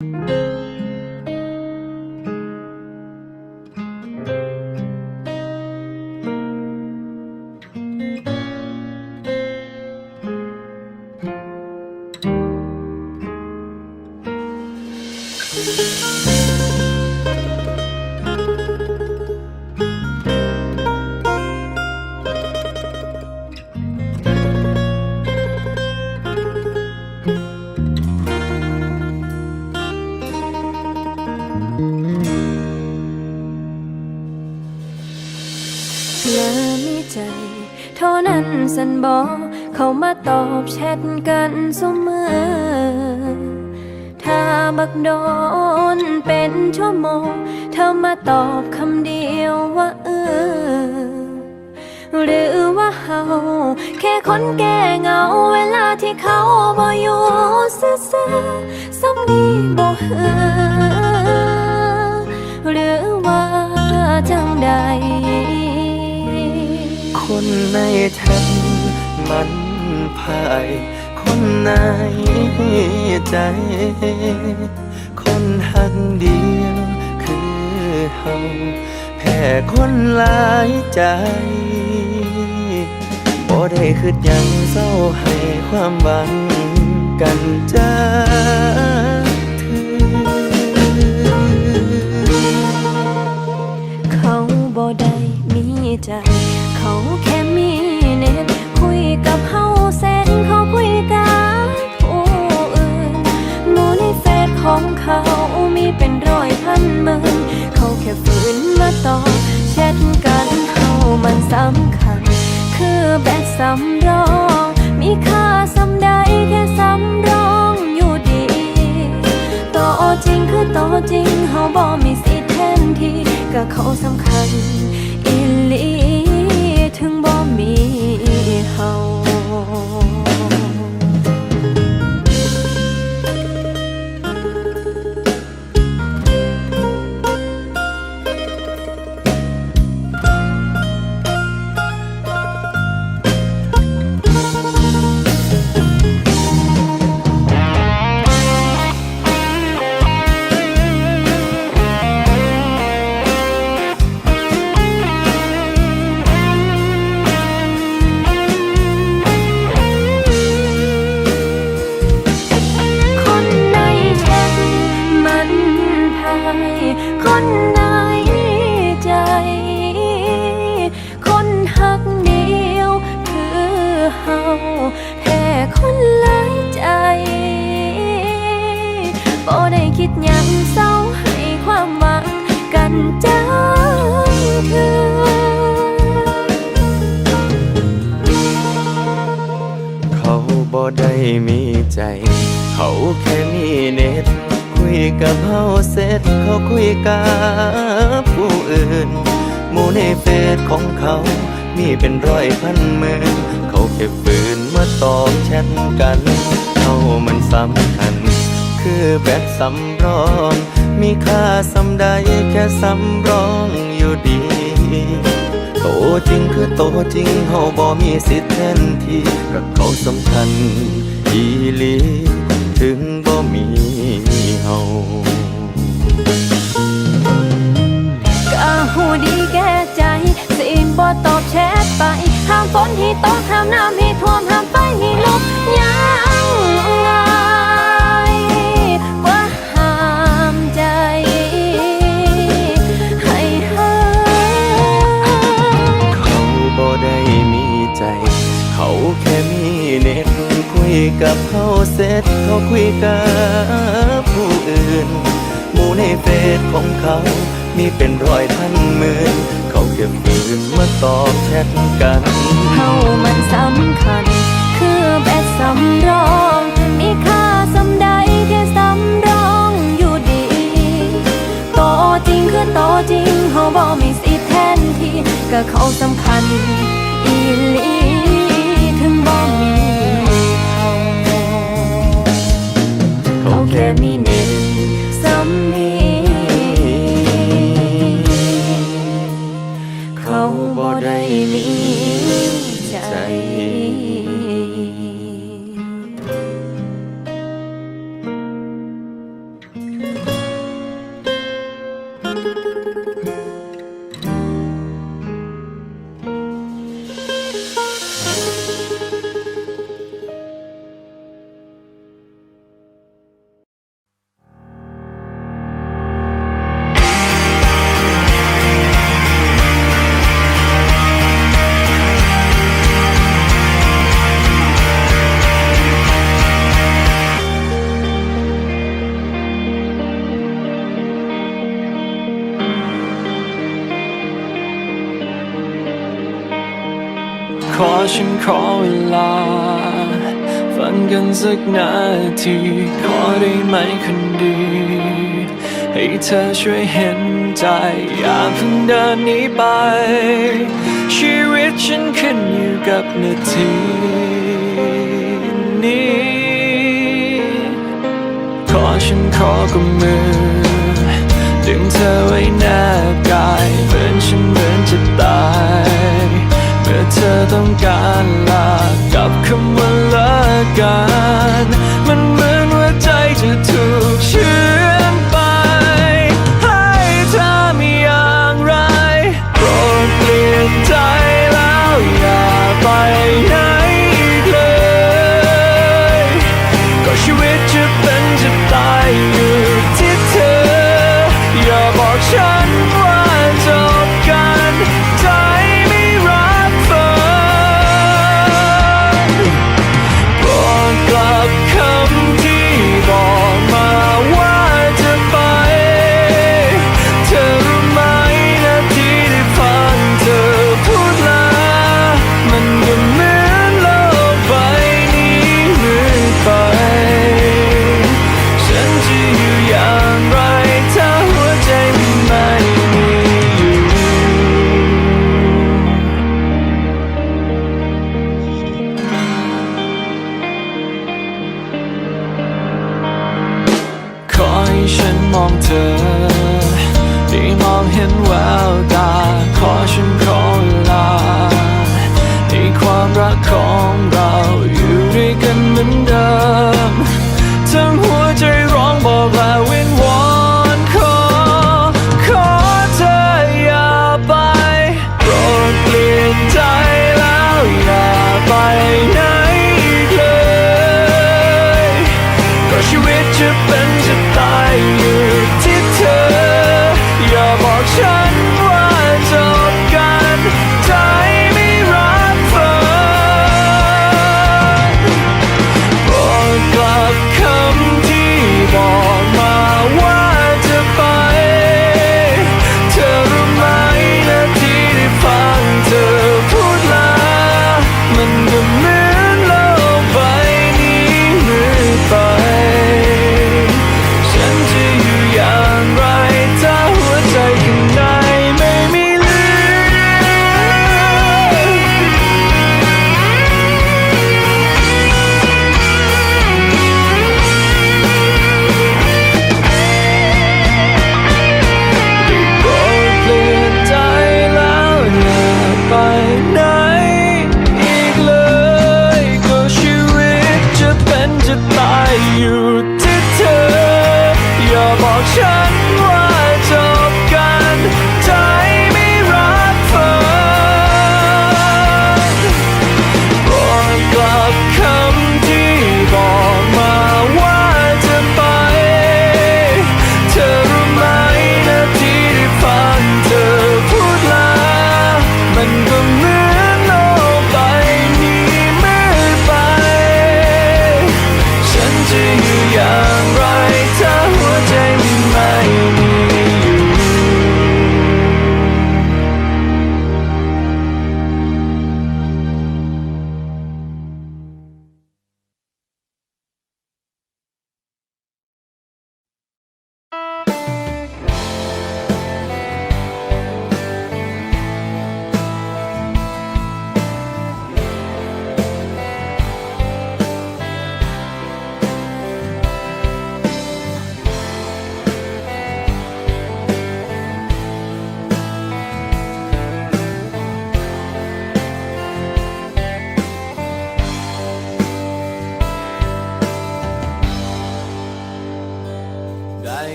และมีใจเท่านั้นสันบอกเข้ามาตอบแชทกันเสมอ ถ้าบักโดนเป็นชั่วโมง เธอมาตอบคำเดียวว่าเออ หรือว่าเฮาแค่คนแก่เหงาเวลาที่เขาบ่อยู่ซื่อๆสำนีบ่เหือหรือว่าจังใด คนในแทนมันพายคนในใจ คนหักเดียวคือเฮาแพ้คนหลายใจบ่ได้คืดยังเศร้าให้ความหวังกันจ้าเธอเขาบ่ได้มีใจ กับเฮาเส้นเขาคุยกับผู้อื่นหมูในเฟซของเขามีเป็นร้อยพันหมื่นเขาแค่ฝืนมาต่อบแชทกันเฮามันสำคัญ คือแบตสำรอง มีค่าสำใดแค่สำรองอยู่ดีต่อจริงคือต่อจริงเฮาบ่มีสิทธิ์แทนที่ก็เขาสำคัญ คนหลายใจบ่ได้คิดยังเศร้าให้ความหวังกันจังคือเขาบ่ได้มีใจ เขาแค่มีเน็ต คุยกับเฮาเสร็จเขาคุยกับผู้อื่นหมู่ในเฟซของเขา มีเป็นร้อยพันหมื่นเขาแค่ฝืน มาตอบแชทกันเขามันสำคัญ คือแบตสำรอง มีค่าสำใดแค่สำรองอยู่ดี โตจริงคือโตจริงเฮาบ่มีสิทธิ์แทนที่กับเขาสำคัญอีหลีถึงบ่มีเฮาก็หูดีแก่ บ่ตอบแชทไป ห้ามฝนให้ตกห้ามน้ำให้ท่วมห้ามไฟให้ลุกยังง่ายกว่าห้ามใจ ให้หายเขาบ่ได้มีใจ เขาแค่มีเน็ตคุยกับเขาเสร็จเขาคุยกับผู้อื่น หมู่ในเฟซของเขา มีเป็นร้อยพันหมื่น เขาแค่ฝืนมาตอบแชทกันเฮามันสำคัญ คือแบตสำรอง มีค่าสำใดแค่สำรองอยู่ดีโตจริงคือโตจริงเฮาบ่มีสิทธิ์แทนที่ก็เขาสำคัญอีหลี ทีขอได้ไหมคนดี ให้เธอช่วยเห็นใจ อย่าเพิ่งเดินหนีไป ชีวิตฉันขึ้นอยู่กับนาทีนี้ ขอฉันขอกับมือ ดึงเธอไว้หน้ากายเหมือนฉันเหมือนจะตาย มื่อเธอต้องการลากับคำว่าเลิกกัน มันเหมือนว่าใจจะถูก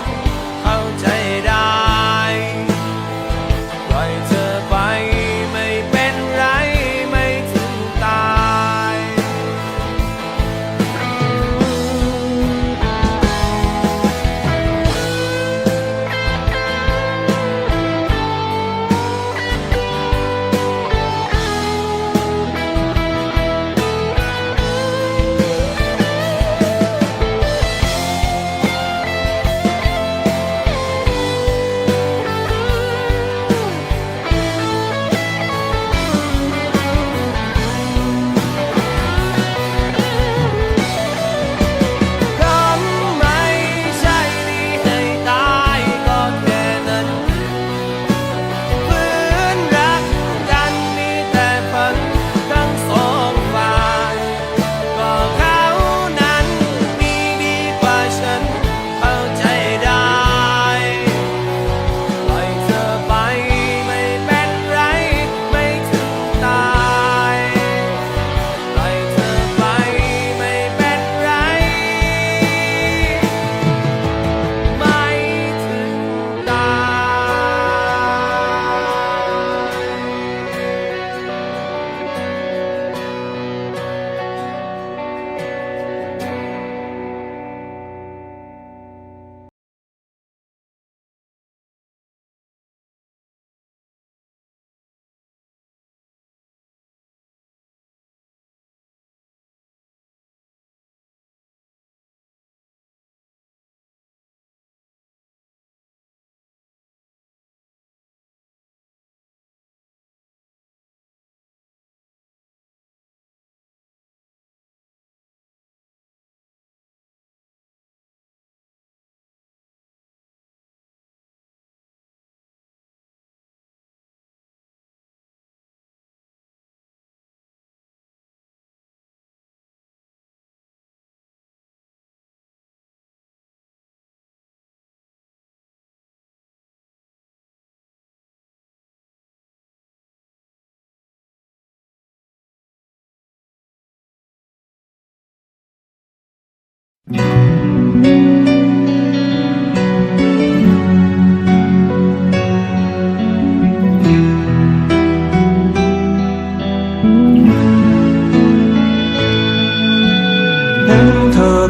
Bye.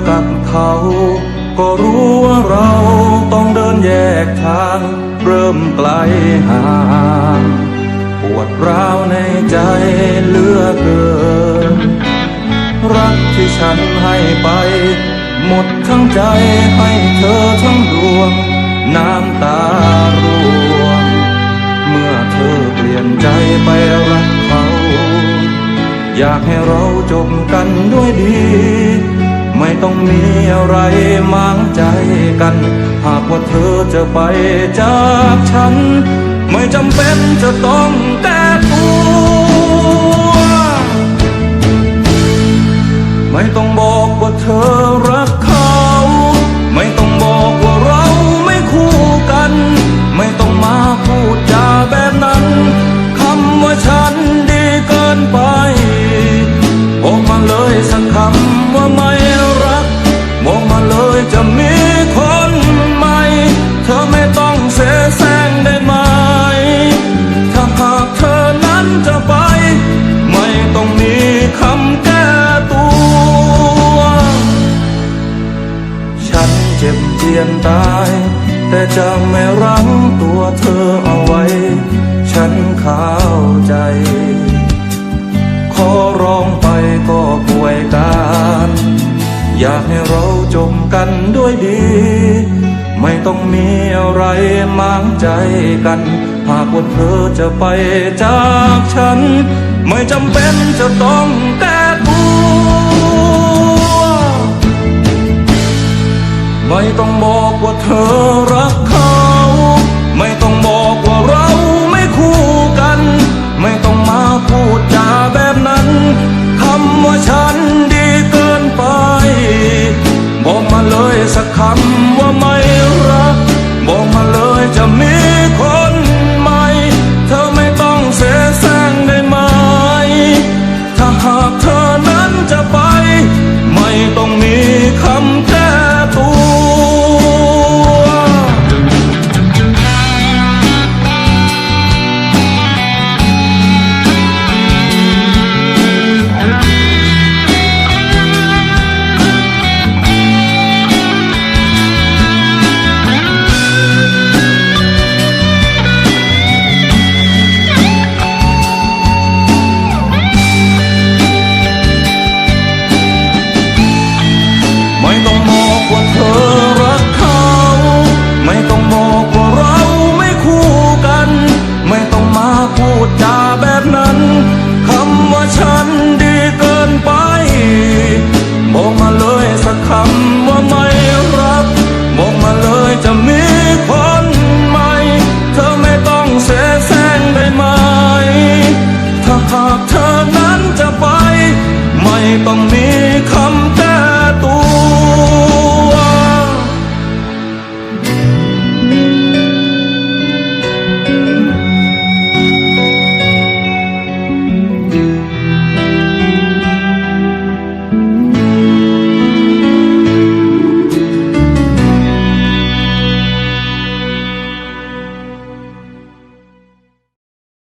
กับเขา ก็รู้ว่าเราต้องเดินแยกทาง เริ่มไกลห่าง ปวดร้าวในใจ ใจให้เธอทั้งดวง น้ำตาร่วง เมื่อเธอเปลี่ยนใจไปรักเขา อยากให้เราจบกันด้วยดี ไม่ต้องมีอะไรมางใจกัน หากว่าเธอจะไปจากฉัน ไม่จำเป็นจะต้องแก้ตัวไม่ต้องบอกว่าเธอ ยดี ไม่ต้องมีอะไรมางใจกัน หากว่าเธอจะไปจากฉัน ไม่จำเป็นจะต้องแก้ตัวไม่ต้องบอกว่าเธอรักเขา ไม่ต้องบอกว่าเราไม่คู่กัน ไม่ต้องมาพูดจาแบ come